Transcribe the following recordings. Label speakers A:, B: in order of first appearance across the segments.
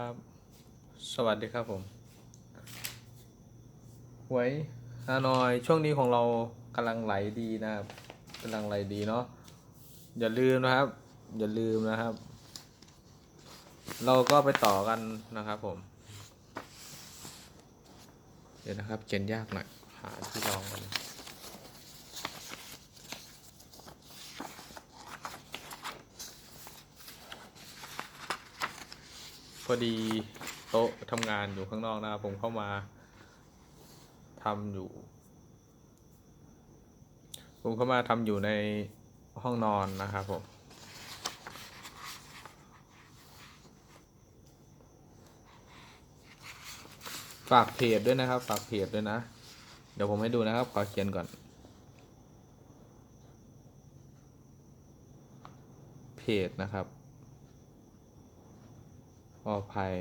A: ครับสวัสดีครับผมหวยฮานอยช่วงนี้ของเรากำลังไหลดีนะครับกำลังไหลดีเนาะอย่าลืมนะครับ อย่าลืมนะครับ เราก็ไปต่อกันนะครับผม เดี๋ยวนะครับเขียนยากหน่อยหาที่รองกัน พอดีโต๊ะทำงานอยู่ข้างนอกนะครับผมเข้ามาทำอยู่ ผมเข้ามาทำอยู่ในห้องนอนนะครับผมฝากเพจด้วยนะครับ ฝากเพจด้วยนะ เดี๋ยวผมให้ดูนะครับ ขอเขียนก่อน เพจนะครับ อภัย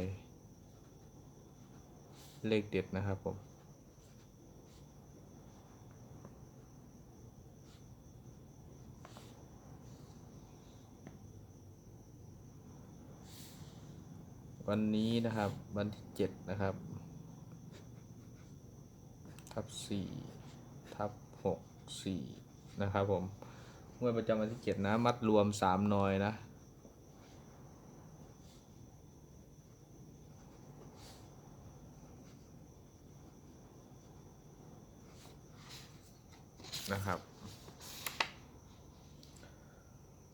A: เลขเด็ดนะครับผม วันนี้นะครับ วันที่เจ็ดนะครับ ทับสี่ทับหกสี่นะครับผมงวดประจำวันที่เจ็ดนะ มัดรวมสามนอยนะ นะครับ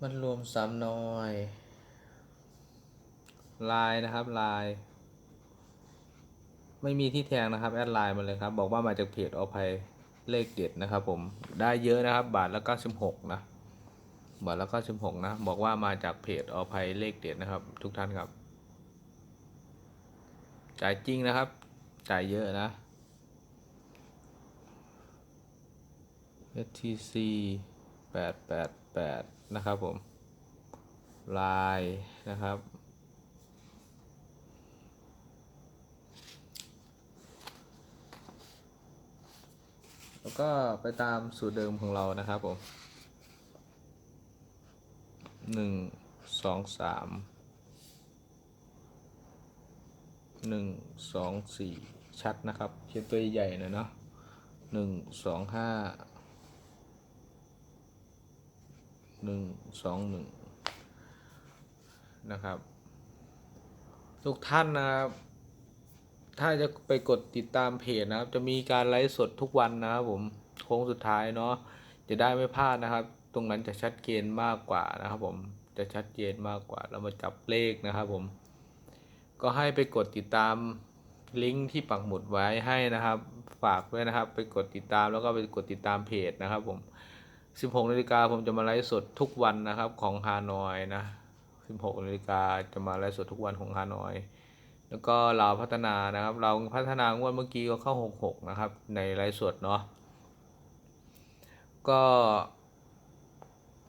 A: มันรวมสามน้อยลน์นะครับลน์ไม่มีที่แทงนะครับ แอดไลน์มาเลยครับ บอกว่ามาจากเพจอภัยเลขเด็ดนะครับผม ได้เยอะนะครับ บาทละ96นะ บาทละ96นะ บอกว่ามาจากเพจอภัยเลขเด็ดนะครับ ทุกท่านครับ จ่ายจริงนะครับ จ่ายเยอะนะ STC 888 นะครับผมลายนะครับ แล้วก็ไปตามสูตรเดิมของเรานะครับผมหนึ่งสองสามหนึ่งสองสี่ชัดนะครับ เขียนตัวใหญ่หน่อยเนาะหนึ่งสองห้า หนึ่งสองหนึ่งนะครับ ทุกท่านนะครับ ถ้าจะไปกดติดตามเพจนะครับ จะมีการไลฟ์สดทุกวันนะครับผมโค้งสุดท้ายเนาะจะได้ไม่พลาดนะครับ ตรงนั้นจะชัดเจนมากกว่านะครับผมจะชัดเจนมากกว่า เรามาจับเลขนะครับผม ก็ให้ไปกดติดตามลิงก์ที่ปักหมุดไว้ให้นะครับ ฝากไว้นะครับ ไปกดติดตามแล้วก็ไปกดติดตามเพจนะครับผม 16นาฬิกาผมจะมาไลฟ์สดทุกวันนะครับของฮานอยนะ 16นาฬิกาจะมาไลฟ์สดทุกวันของฮานอย แล้วก็เราพัฒนานะครับ เราพัฒนางวดเมื่อกี้ก็เข้า 66 นะครับ ในไลฟ์สดเนาะก็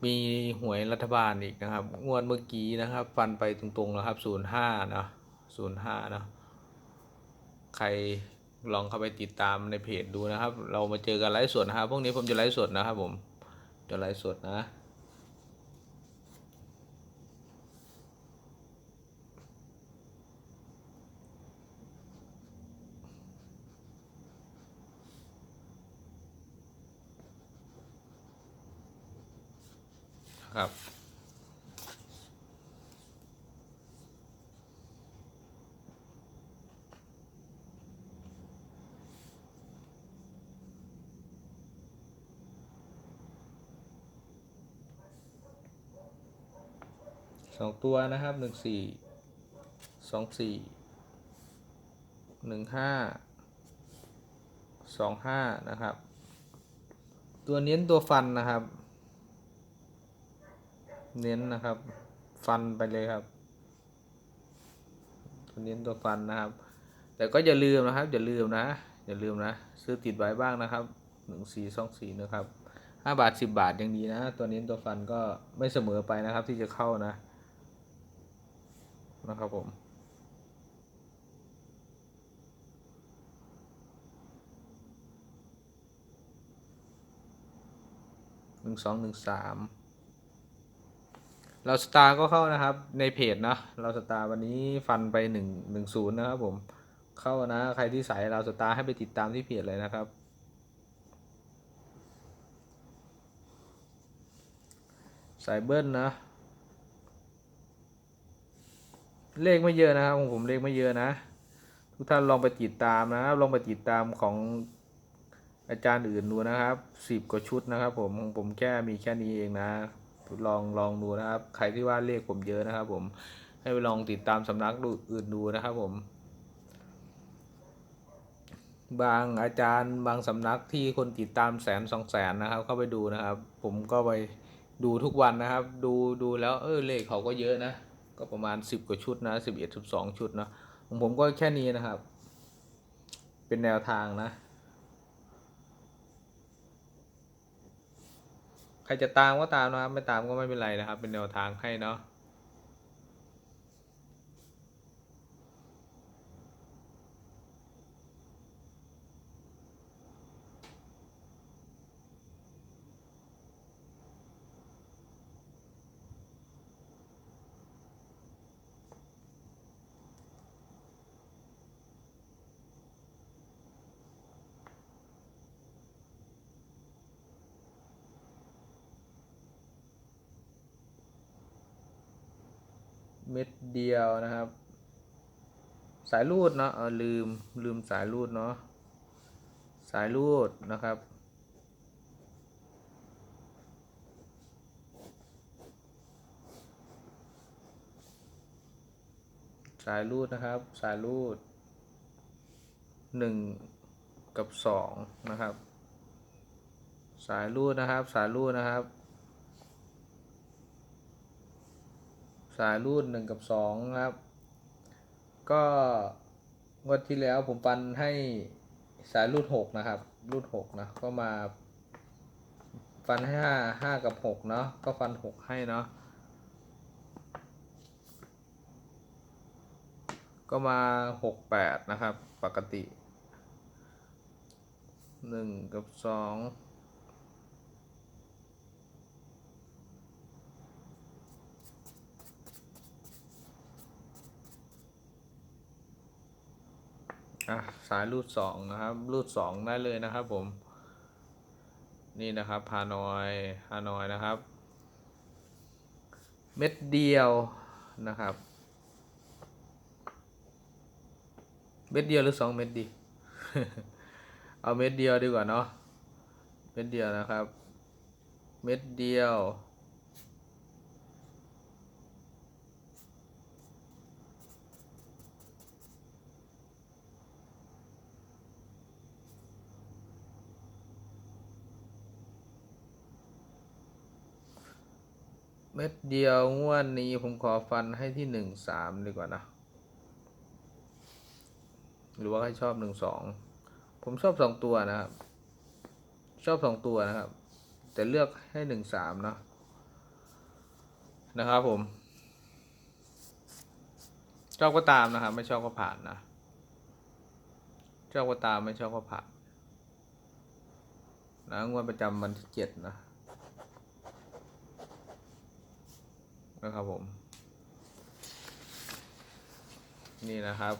A: มีหวยรัฐบาลอีกนะครับ งวดเมื่อกี้นะครับ ฟันไปตรงๆนะครับ 05 นะ05 นะ ใครลองเข้าไปติดตามในเพจดูนะครับ เรามาเจอกันไลฟ์สดนะครับ พวกนี้ผมจะไลฟ์สดนะครับผม จะไลฟ์สดนะ ครับ สองตัวนะครับหนึ่งสี่สองสี่หนึ่งห้าสองห้านะครับ ตัวเน้นตัวฟันนะครับ เน้นนะครับ ฟันไปเลยครับ ตัวเน้นตัวฟันนะครับ แต่ก็อย่าลืมนะครับ อย่าลืมนะ อย่าลืมนะ ซื้อติดไว้บ้างนะครับหนึ่งสี่สองสี่นะครับห้าบาทสิบบาทยังดีนะ ตัวเน้นตัวฟันก็ไม่เสมอไปนะครับที่จะเข้านะ นะครับผม หนึ่งสองหนึ่งสามเราสตาร์ก็เข้านะครับในเพจนะเราสตาร์วันนี้ฟันไปหนึ่งหนึ่งศูนย์นะครับผมเข้านะ ใครที่ใส่เราสตาร์ให้ไปติดตามที่เพจเลยนะครับ สายเบิ้ลนะ เลขไม่เยอะนะครับของผมเลขไม่เยอะนะ ทุกท่านลองไปติดตามนะครับ ลองไปติดตามของอาจารย์อื่นดูนะครับสิบกว่าชุดนะครับ ผมของผมแค่มีแค่นี้เองนะ ลองลองดูนะครับ ใครที่ว่าเลขผมเยอะนะครับ ผมให้ไปลองติดตามสำนักอื่นดูนะครับ ผม บางอาจารย์บางสำนักที่คนติดตามแสนสองแสนนะครับ เข้าไปดูนะครับ ผมก็ไปดูทุกวันนะครับ ดูดูแล้วเออเลขเขาก็เยอะนะ ก็ประมาณสิบกว่าชุดนะสิบเอ็ดสิบสองชุดเนาะของผมก็แค่นี้นะครับ เป็นแนวทางนะ ใครจะตามก็ตามนะครับ ไม่ตามก็ไม่เป็นไรนะครับ เป็นแนวทางให้เนาะ เม็ดเดียวนะครับ สายรูดเนาะเออลืมลืมสายรูดเนาะสายรูดนะครับ สายรูดนะครับ สายรูดหนึ่งกับสองนะครับ สายรูดนะครับ สายรูดนะครับายรูดหนึ่งกับสองครับ ก็งวดที่แล้วผมปันให้สายรูดหกนะครับ รูดหกนะ ก็มาฟันให้ห้าห้ากับหกเนาะ ก็ฟันหกให้เนาะ ก็มาหกแปดนะครับ ปกติหนึ่งกับสอง อะสายรูดสองนะครับ รูดสองได้เลยนะครับผม นี่นะครับฮานอยฮานอยนะครับ เม็ดเดียวนะครับ เม็ดเดียวหรือสองเม็ดดี เอาเม็ดเดียวดีกว่าเนาะ เม็ดเดียวนะครับ เม็ดเดียว ม็ดเดียวงวดนี้ผมขอฟันให้ที่หนึ่งสามดีกว่านะ หรือว่าให้ชอบหนึ่งสองผมชอบสองตัวนะครับ ชอบสองตัวนะครับ แต่เลือกให้หนึ่งสามเนาะนะครับผม ชอบก็ตามนะครับ ไม่ชอบก็ผ่านนะ ชอบก็ตามไม่ชอบก็ผ่านนะงวดประจำวันที่เจ็ดนะ นะครับผม นี่นะครับ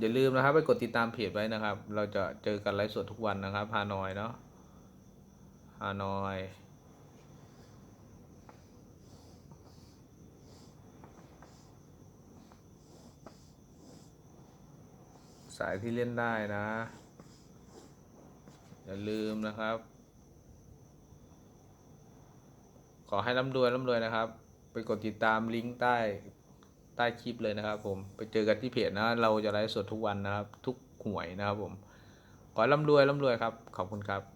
A: อย่าลืมนะครับ ไปกดติดตามเพจไว้นะครับ เราจะเจอกันไลฟ์สดทุกวันนะครับฮานอยเนาะฮานอยสายที่เล่นได้นะ อย่าลืมนะครับ ข อให้ร่ำรวยร่ำรวยนะครับ ไปกดติดตามลิงก์ใต้ใต้คลิปเลยนะครับ ผมไปเจอกันที่เพจนะ เราจะไลฟ์สดทุกวันนะครับ ทุกหวยนะครับ ผม ขอให้ร่ำรวยร่ำรวยครับ ขอบคุณครับ